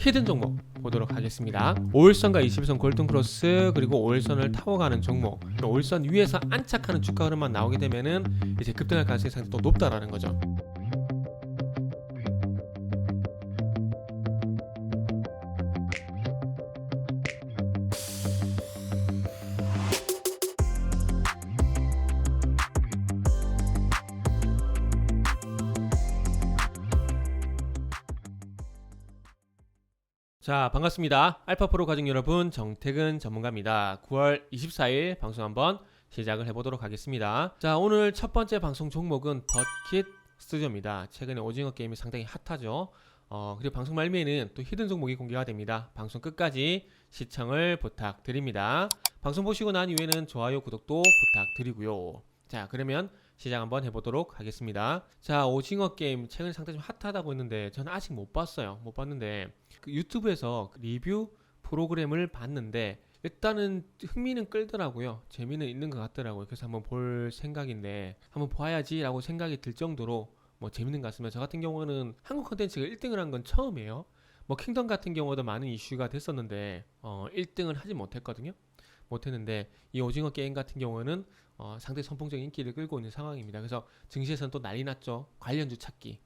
히든 종목 보도록 하겠습니다. 5일선과 21선 골든 크로스 그리고 5일선을 타고 가는 종목. 5일선 위에서 안착하는 주가 흐름만 나오게 되면은 이제 급등할 가능성이 상당히 또 높다라는 거죠. 자, 반갑습니다. 알파프로 가족 여러분, 정태근 전문가입니다. 9월 24일 방송 한번 시작을 해보도록 하겠습니다. 자, 오늘 첫 번째 방송 종목은 버킷 스튜디오입니다. 최근에 오징어 게임이 상당히 핫하죠. 어, 그리고 방송 말미에는 또 히든 종목이 공개가 됩니다. 방송 끝까지 시청을 부탁드립니다. 방송 보시고 난 이후에는 좋아요, 구독도 부탁드리고요. 자, 그러면 시작 한번 해보도록 하겠습니다. 자, 오징어 게임 최근에 상당히 좀 핫하다고 했는데 저는 아직 못 봤어요. 못 봤는데 그 유튜브에서 그 리뷰 프로그램을 봤는데 일단은 흥미는 끌더라고요. 재미는 있는 것 같더라고요. 그래서 한번 볼 생각인데 한번 봐야지라고 생각이 들 정도로 뭐 재밌는 것 같습니다. 저 같은 경우는 한국 컨텐츠가 1등을 한 건 처음이에요. 뭐 킹덤 같은 경우도 많은 이슈가 됐었는데 어 1등을 하지 못했거든요. 못했는데 이 오징어 게임 같은 경우는 어, 상당히 선풍적인 인기를 끌고 있는 상황입니다. 그래서 증시에서는 또 난리 났죠. 관련주 찾기.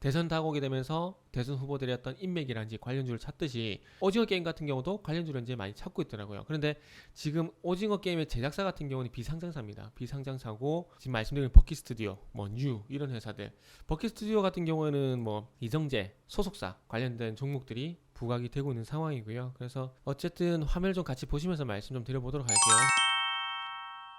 대선 다가오게 되면서 대선 후보들이었던 인맥이란지 관련주를 찾듯이 오징어 게임 같은 경우도 관련주를 이제 많이 찾고 있더라고요. 그런데 지금 오징어 게임의 제작사 같은 경우는 비상장사입니다. 비상장사고 지금 말씀드린 버키 스튜디오, 뭐 뉴 이런 회사들. 버키 스튜디오 같은 경우에는 뭐 이정재 소속사 관련된 종목들이 부각이 되고 있는 상황이고요. 그래서 어쨌든 화면을 좀 같이 보시면서 말씀 좀 드려보도록 할게요.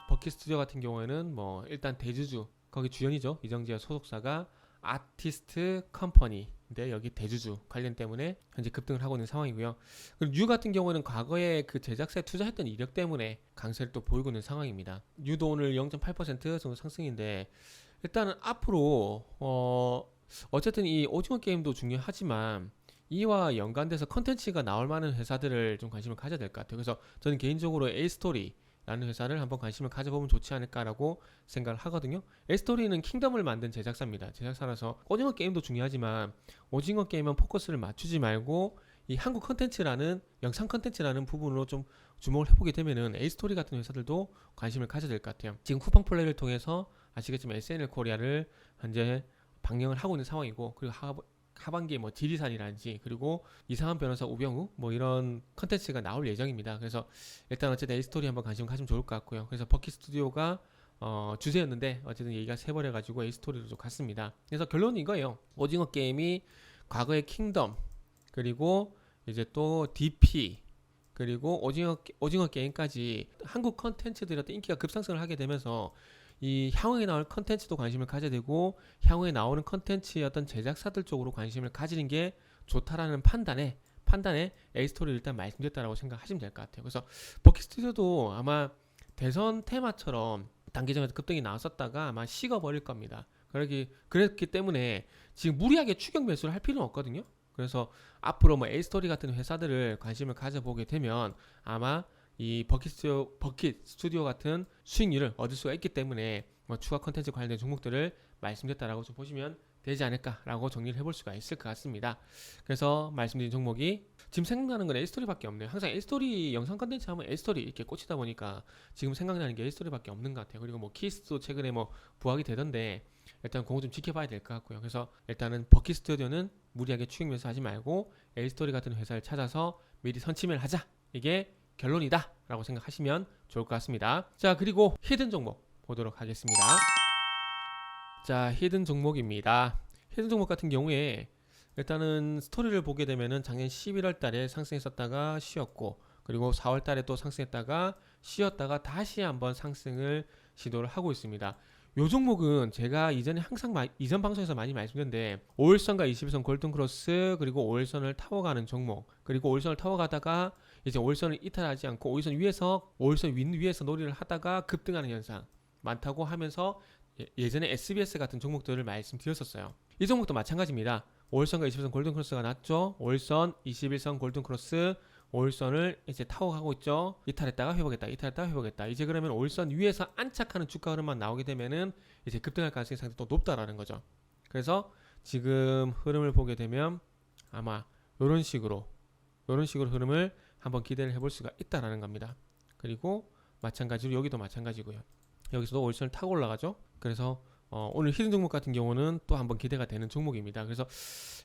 버키 스튜디오 같은 경우에는 뭐 일단 대주주 거기 주연이죠 이정재 소속사가 아티스트 컴퍼니인데 여기 대주주 관련 때문에 현재 급등을 하고 있는 상황이고요. 그리고 뉴 같은 경우는 과거에 그 제작사에 투자했던 이력 때문에 강세를 또 보이고 있는 상황입니다. 뉴도 오늘 0.8% 정도 상승인데 일단은 앞으로 어 어쨌든 이 오징어 게임도 중요하지만 이와 연관돼서 컨텐츠가 나올 만한 회사들을 좀 관심을 가져야 될 것 같아요. 그래서 저는 개인적으로 에이스토리 라는 회사를 한번 관심을 가져보면 좋지 않을까라고 생각을 하거든요. 에스토리는 킹덤을 만든 제작사입니다. 제작사라서 오징어 게임도 중요하지만 오징어 게임은 포커스를 맞추지 말고 이 한국 컨텐츠라는 영상 컨텐츠라는 부분으로 좀 주목을 해보게 되면은 에이스토리 같은 회사들도 관심을 가져야 될 것 같아요. 지금 쿠팡 플레이를 통해서 아시겠지만 SNL 코리아를 현재 방영을 하고 있는 상황이고 그리고 하, 하반기에 뭐 지리산이라든지 그리고 이상한 변호사 우병우 뭐 이런 컨텐츠가 나올 예정입니다. 그래서 일단 어쨌든 에이스토리 한번 관심 가지면 좋을 것 같고요. 그래서 버키 스튜디오가 어, 주제였는데 어쨌든 얘기가 세버려가지고 에이스토리로 좀 갔습니다. 그래서 결론은 이거예요. 오징어 게임이 과거의 킹덤 그리고 이제 또 DP 그리고 오징어 오징어 게임까지 한국 컨텐츠들이 어떤 인기가 급상승을 하게 되면서 이 향후에 나올 컨텐츠도 관심을 가져야 되고 향후에 나오는 컨텐츠의 어떤 제작사들 쪽으로 관심을 가지는 게 좋다라는 판단에 판단에 에이스토리를 일단 말씀드렸다라고 생각하시면 될 것 같아요. 그래서 버키 스튜디오도 아마 대선 테마처럼 단기전에서 급등이 나왔었다가 아마 식어버릴 겁니다. 그렇기 그랬기 때문에 지금 무리하게 추격 매수를 할 필요는 없거든요. 그래서 앞으로 뭐 에이스토리 같은 회사들을 관심을 가져보게 되면 아마 이 버킷 스튜디오, 버킷 스튜디오 같은 수익률을 얻을 수가 있기 때문에 뭐 추가 컨텐츠 관련된 종목들을 말씀드렸다라고 좀 보시면 되지 않을까라고 정리를 해볼 수가 있을 것 같습니다. 그래서 말씀드린 종목이 지금 생각나는 건 에이스토리밖에 없네요. 항상 에이스토리 영상 컨텐츠 하면 에이스토리 이렇게 꽂히다 보니까 지금 생각나는 게 에이스토리밖에 없는 것 같아요. 그리고 뭐 키스도 최근에 뭐 부각이 되던데 일단 그거 좀 지켜봐야 될 것 같고요. 그래서 일단은 버킷 스튜디오는 무리하게 추격 매수하지 말고 에이스토리 같은 회사를 찾아서 미리 선침을 하자. 이게 결론이다 라고 생각하시면 좋을 것 같습니다. 자 그리고 히든 종목 보도록 하겠습니다. 자 히든 종목입니다. 히든 종목 같은 경우에 일단은 스토리를 보게 되면은 작년 11월 달에 상승했었다가 쉬었고 그리고 4월 달에 또 상승했다가 쉬었다가 다시 한번 상승을 시도를 하고 있습니다. 요 종목은 제가 이전에 항상 마, 이전 방송에서 많이 말씀드렸는데 5일선과 21선 골든 크로스 그리고 5일선을 타고 가는 종목 그리고 5일선을 타고 가다가 이제 5일선을 이탈하지 않고 5일선 위에서 5일선 윈 위에서 놀이를 하다가 급등하는 현상 많다고 하면서 예, 예전에 SBS 같은 종목들을 말씀드렸었어요. 이 종목도 마찬가지입니다. 5일선과 21선 골든크로스가 났죠. 5일선, 21선 골든크로스 5일선을 이제 타고 가고 있죠. 이탈했다가 회복했다. 이탈했다가 회복했다. 이제 그러면 5일선 위에서 안착하는 주가 흐름만 나오게 되면은 이제 급등할 가능성이 상당히 또 높다라는 거죠. 그래서 지금 흐름을 보게 되면 아마 이런 식으로 이런 식으로 흐름을 한번 기대를 해볼 수가 있다라는 겁니다. 그리고 마찬가지로 여기도 마찬가지고요. 여기서도 월선을 타고 올라가죠. 그래서 어, 오늘 히든 종목 같은 경우는 또 한번 기대가 되는 종목입니다. 그래서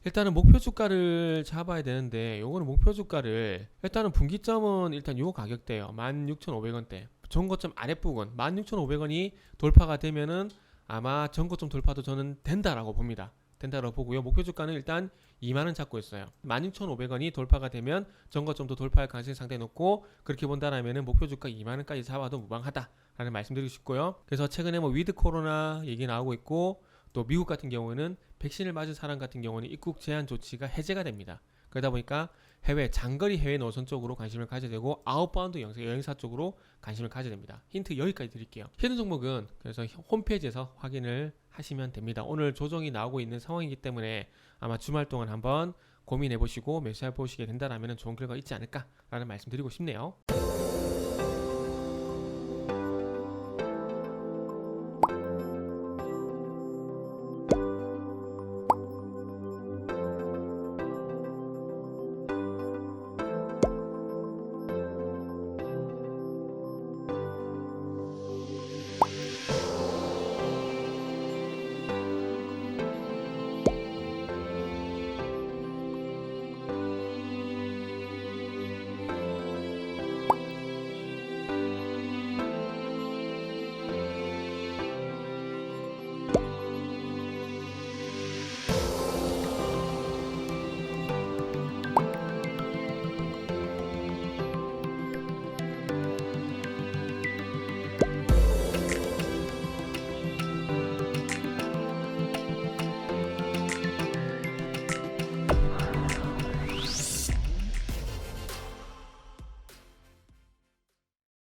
일단은 목표 주가를 잡아야 되는데 요거는 목표 주가를 일단은 분기점은 일단 요 가격대예요. 16,500원대. 전고점 아랫부분 16,500원이 돌파가 되면은 아마 전고점 돌파도 저는 된다라고 봅니다. 된다라고 보고요. 목표 주가는 일단 2만 원 잡고 있어요. 16,500원이 돌파가 되면 전고점도 돌파할 가능성이 상당히 높고 그렇게 본다라면은 목표 주가 2만 원까지 잡아도 무방하다라는 말씀드리고 싶고요. 그래서 최근에 뭐 위드 코로나 얘기 나오고 있고 또 미국 같은 경우는 백신을 맞은 사람 같은 경우는 입국 제한 조치가 해제가 됩니다. 그러다 보니까 해외 장거리 해외 노선 쪽으로 관심을 가져야 되고 아웃바운드 여행사, 여행사 쪽으로 관심을 가져야 됩니다. 힌트 여기까지 드릴게요. 히든 종목은 그래서 홈페이지에서 확인을 하시면 됩니다. 오늘 조정이 나오고 있는 상황이기 때문에 아마 주말 동안 한번 고민해 보시고 매수해 보시게 된다라면 좋은 결과 있지 않을까라는 말씀 드리고 싶네요.